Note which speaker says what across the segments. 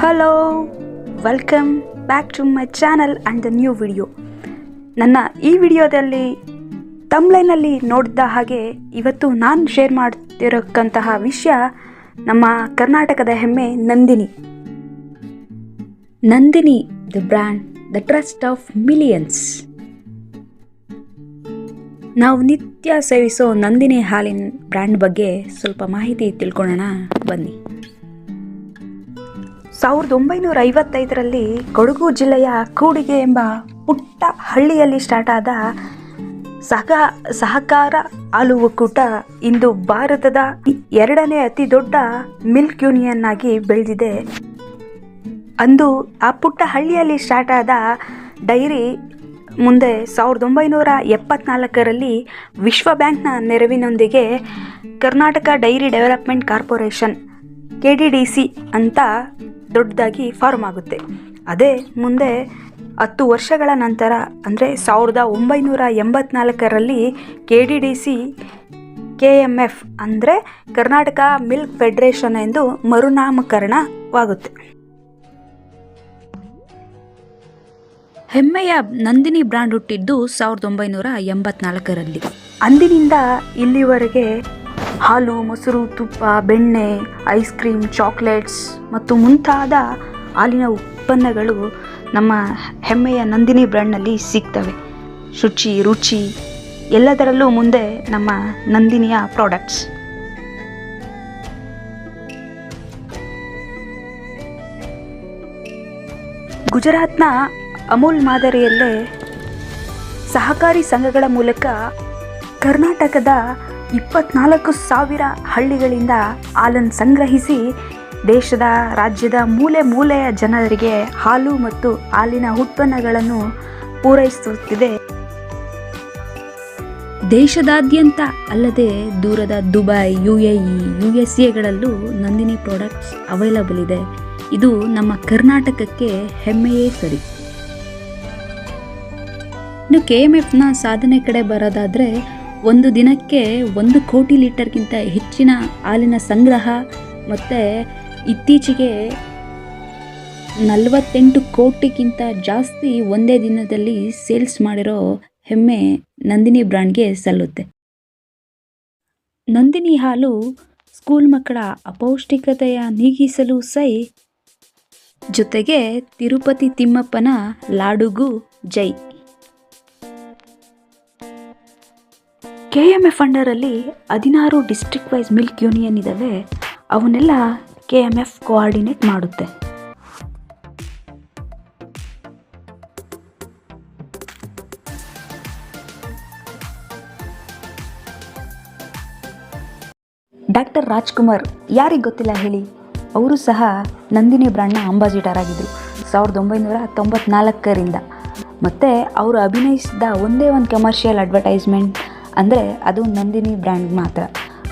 Speaker 1: Hello welcome back to my channel and the new video ನನ್ನ ಈ ವಿಡಿಯೋದಲ್ಲಿ ತಮ್ಲೈನಲ್ಲಿ ನೋಡಿದ ಹಾಗೆ ಇವತ್ತು ನಾನು ಶೇರ್ ಮಾಡ್ತಿರೋಕ್ಕಂತಹ ವಿಷಯ ನಮ್ಮ ಕರ್ನಾಟಕದ ಹೆಮ್ಮೆ Nandini. Nandini the brand the trust of millions ನಾವು ನಿತ್ಯ ಸೇವಿಸೋ ನಂದಿನಿ ಹಾಲಿನ ಬ್ರ್ಯಾಂಡ್ ಬಗ್ಗೆ ಸ್ವಲ್ಪ ಮಾಹಿತಿ ತಿಳ್ಕೊಳ್ಳೋಣ ಬನ್ನಿ. ಸಾವಿರದ ಒಂಬೈನೂರ ಐವತ್ತೈದರಲ್ಲಿ ಕೊಡಗು ಜಿಲ್ಲೆಯ ಕೂಡಿಗೆ ಎಂಬ ಪುಟ್ಟ ಹಳ್ಳಿಯಲ್ಲಿ ಸ್ಟಾರ್ಟ್ ಆದ ಸಹ ಸಹಕಾರ ಹಾಲು ಒಕ್ಕೂಟ ಇಂದು ಭಾರತದ ಎರಡನೇ ಅತಿ ದೊಡ್ಡ ಮಿಲ್ಕ್ ಯೂನಿಯನ್ ಆಗಿ ಬೆಳೆದಿದೆ. ಅಂದು ಆ ಪುಟ್ಟ ಹಳ್ಳಿಯಲ್ಲಿ ಸ್ಟಾರ್ಟ್ ಆದ ಡೈರಿ ಮುಂದೆ ಸಾವಿರದ ಒಂಬೈನೂರ ಎಪ್ಪತ್ನಾಲ್ಕರಲ್ಲಿ ವಿಶ್ವ ಬ್ಯಾಂಕ್ನ ನೆರವಿನೊಂದಿಗೆ Karnataka dairy development corporation, K D D C ಅಂತ ದೊಡ್ಡದಾಗಿ ಫಾರ್ಮ್ ಆಗುತ್ತೆ. ಅದೇ ಮುಂದೆ ಹತ್ತು ವರ್ಷಗಳ ನಂತರ ಅಂದರೆ ಸಾವಿರದ ಒಂಬೈನೂರ ಎಂಬತ್ನಾಲ್ಕರಲ್ಲಿ K D D C K M F ಅಂದರೆ ಕರ್ನಾಟಕ ಮಿಲ್ಕ್ ಫೆಡರೇಷನ್ ಎಂದು ಮರುನಾಮಕರಣವಾಗುತ್ತೆ. ಹೆಮ್ಮೆಯ ನಂದಿನಿ ಬ್ರ್ಯಾಂಡ್ ಹುಟ್ಟಿದ್ದು ಸಾವಿರದ ಒಂಬೈನೂರ ಎಂಬತ್ನಾಲ್ಕರಲ್ಲಿ. ಅಂದಿನಿಂದ ಇಲ್ಲಿವರೆಗೆ ಹಾಲು, ಮೊಸರು, ತುಪ್ಪ, ಬೆಣ್ಣೆ, ಐಸ್ ಕ್ರೀಮ್, ಚಾಕ್ಲೇಟ್ಸ್ ಮತ್ತು ಮುಂತಾದ ಹಾಲಿನ ಉತ್ಪನ್ನಗಳು ನಮ್ಮ ಹೆಮ್ಮೆಯ ನಂದಿನಿ ಬ್ರ್ಯಾಂಡ್ನಲ್ಲಿ ಸಿಗ್ತವೆ. ಶುಚಿ, ರುಚಿ ಎಲ್ಲದರಲ್ಲೂ ಮುಂದೆ ನಮ್ಮ ನಂದಿನಿಯ ಪ್ರಾಡಕ್ಟ್ಸ್. ಗುಜರಾತ್ನ ಅಮೂಲ್ ಮಾದರಿಯಲ್ಲೇ ಸಹಕಾರಿ ಸಂಘಗಳ ಮೂಲಕ ಕರ್ನಾಟಕದ ಇಪ್ಪತ್ನಾಲ್ಕು ಸಾವಿರ ಹಳ್ಳಿಗಳಿಂದ ಹಾಲನ್ನು ಸಂಗ್ರಹಿಸಿ ದೇಶದ ರಾಜ್ಯದ ಮೂಲೆ ಮೂಲೆಯ ಜನರಿಗೆ ಹಾಲು ಮತ್ತು ಹಾಲಿನ ಉತ್ಪನ್ನಗಳನ್ನು ಪೂರೈಸುತ್ತಿದೆ. ದೇಶದಾದ್ಯಂತ ಅಲ್ಲದೆ ದೂರದ Dubai U A E U S ಎಗಳಲ್ಲೂ Nandini products available ಇದೆ. ಇದು ನಮ್ಮ ಕರ್ನಾಟಕಕ್ಕೆ ಹೆಮ್ಮೆಯೇ ಸರಿ. ಇನ್ನು ಕೆ ಎಂ ಎಫ್ನ ಸಾಧನೆ ಕಡೆ ಬರೋದಾದರೆ ಒಂದು ದಿನಕ್ಕೆ ಒಂದು ಕೋಟಿ ಲೀಟರ್ಗಿಂತ ಹೆಚ್ಚಿನ ಹಾಲಿನ ಸಂಗ್ರಹ ಮತ್ತು ಇತ್ತೀಚೆಗೆ ನಲವತ್ತೆಂಟು ಕೋಟಿಗಿಂತ ಜಾಸ್ತಿ ಒಂದೇ ದಿನದಲ್ಲಿ ಸೇಲ್ಸ್ ಮಾಡಿರೋ ಹೆಮ್ಮೆ ನಂದಿನಿ ಬ್ರ್ಯಾಂಡ್ಗೆ ಸಲ್ಲುತ್ತೆ. ನಂದಿನಿ ಹಾಲು ಸ್ಕೂಲ್ ಮಕ್ಕಳ ಅಪೌಷ್ಟಿಕತೆಯ ನೀಗಿಸಲು ಸೈ. ಜೊತೆಗೆ ತಿರುಪತಿ ತಿಮ್ಮಪ್ಪನ ಲಾಡುಗೂ ಜೈ. ಕೆ ಎಂ ಎಫ್ ಅಂಡರಲ್ಲಿ ಹದಿನಾರು ಡಿಸ್ಟ್ರಿಕ್ಟ್ ವೈಸ್ ಮಿಲ್ಕ್ ಯೂನಿಯನ್ ಇದ್ದಾವೆ ಅವನ್ನೆಲ್ಲ ಕೆ ಎಂ ಎಫ್ ಕೋಆರ್ಡಿನೇಟ್ ಮಾಡುತ್ತೆ. ಡಾಕ್ಟರ್ ರಾಜ್ಕುಮಾರ್, ಯಾರಿಗೆ ಗೊತ್ತಿಲ್ಲ ಹೇಳಿ? ಅವರು ಸಹ ನಂದಿನಿ ಬ್ರ್ಯಾಂಡ್ನ ಅಂಬಾಸಿಡರ್ ಆಗಿದ್ದರು ಸಾವಿರದ ಒಂಬೈನೂರ ತೊಂಬತ್ನಾಲ್ಕರಿಂದ. ಮತ್ತು ಅವರು ಅಭಿನಯಿಸಿದ ಒಂದೇ ಒಂದು ಕಮರ್ಷಿಯಲ್ ಅಡ್ವರ್ಟೈಸ್ಮೆಂಟ್ ಅಂದರೆ ಅದು ನಂದಿನಿ ಬ್ರ್ಯಾಂಡ್ ಮಾತ್ರ.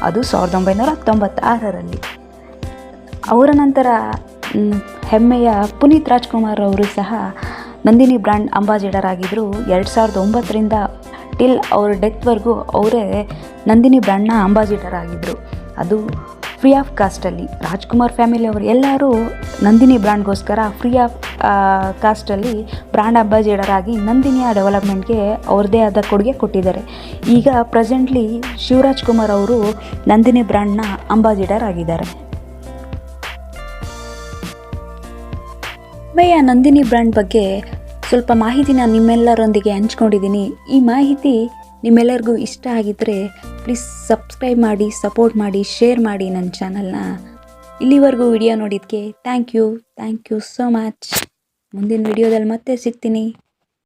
Speaker 1: ಅದು ಸಾವಿರದ ಒಂಬೈನೂರ ಹತ್ತೊಂಬತ್ತಾರರಲ್ಲಿ. ಅವರ ನಂತರ ಹೆಮ್ಮೆಯ ಪುನೀತ್ ರಾಜ್ಕುಮಾರ್ ಅವರು ಸಹ ನಂದಿನಿ ಬ್ರ್ಯಾಂಡ್ ಅಂಬಾಸಿಡರ್ ಆಗಿದ್ದರು ಎರಡು ಸಾವಿರದ ಒಂಬತ್ತರಿಂದ ಟಿಲ್ ಅವ್ರ ಡೆತ್ವರೆಗೂ ಅವರೇ ನಂದಿನಿ ಬ್ರ್ಯಾಂಡ್ನ ಅಂಬಾಸಿಡರ್ ಆಗಿದ್ದರು ಅದು ಫ್ರೀ ಆಫ್ ಕಾಸ್ಟಲ್ಲಿ ರಾಜ್ಕುಮಾರ್ ಫ್ಯಾಮಿಲಿ ಅವರು ಎಲ್ಲರೂ ನಂದಿನಿ ಬ್ರ್ಯಾಂಡ್ಗೋಸ್ಕರ ಫ್ರೀ ಆಫ್ ಕಾಸ್ಟಲ್ಲಿ ಬ್ರ್ಯಾಂಡ್ ಅಂಬಾಸಿಡರ್ ಆಗಿ ನಂದಿನಿಯ ಡೆವಲಪ್ಮೆಂಟ್ಗೆ ಅವ್ರದ್ದೇ ಆದ ಕೊಡುಗೆ ಕೊಟ್ಟಿದ್ದಾರೆ. ಈಗ ಪ್ರೆಸೆಂಟ್ಲಿ ಶಿವರಾಜ್ ಕುಮಾರ್ ಅವರು ನಂದಿನಿ ಬ್ರ್ಯಾಂಡ್ನ ಅಂಬಾಸಿಡರ್ ಆಗಿದ್ದಾರೆ. ಮೇಯ ನಂದಿನಿ ಬ್ರ್ಯಾಂಡ್ ಬಗ್ಗೆ ಸ್ವಲ್ಪ ಮಾಹಿತಿನ ನಿಮ್ಮೆಲ್ಲರೊಂದಿಗೆ ಹಂಚ್ಕೊಂಡಿದ್ದೀನಿ. ಈ ಮಾಹಿತಿ ನಿಮ್ಮೆಲ್ಲರಿಗೂ ಇಷ್ಟ ಆಗಿದ್ದರೆ ಪ್ಲೀಸ್ ಸಬ್ಸ್ಕ್ರೈಬ್ ಮಾಡಿ ಸಪೋರ್ಟ್ ಮಾಡಿ ಶೇರ್ ಮಾಡಿ ನನ್ನ ಚಾನಲ್ನ ಇಲ್ಲಿವರೆಗೂ ವಿಡಿಯೋ ನೋಡಿದ್ದಕ್ಕೆ thank you thank you so much ಮುಂದಿನ ವಿಡಿಯೋದಲ್ಲಿ ಮತ್ತೆ ಸಿಗ್ತೀನಿ.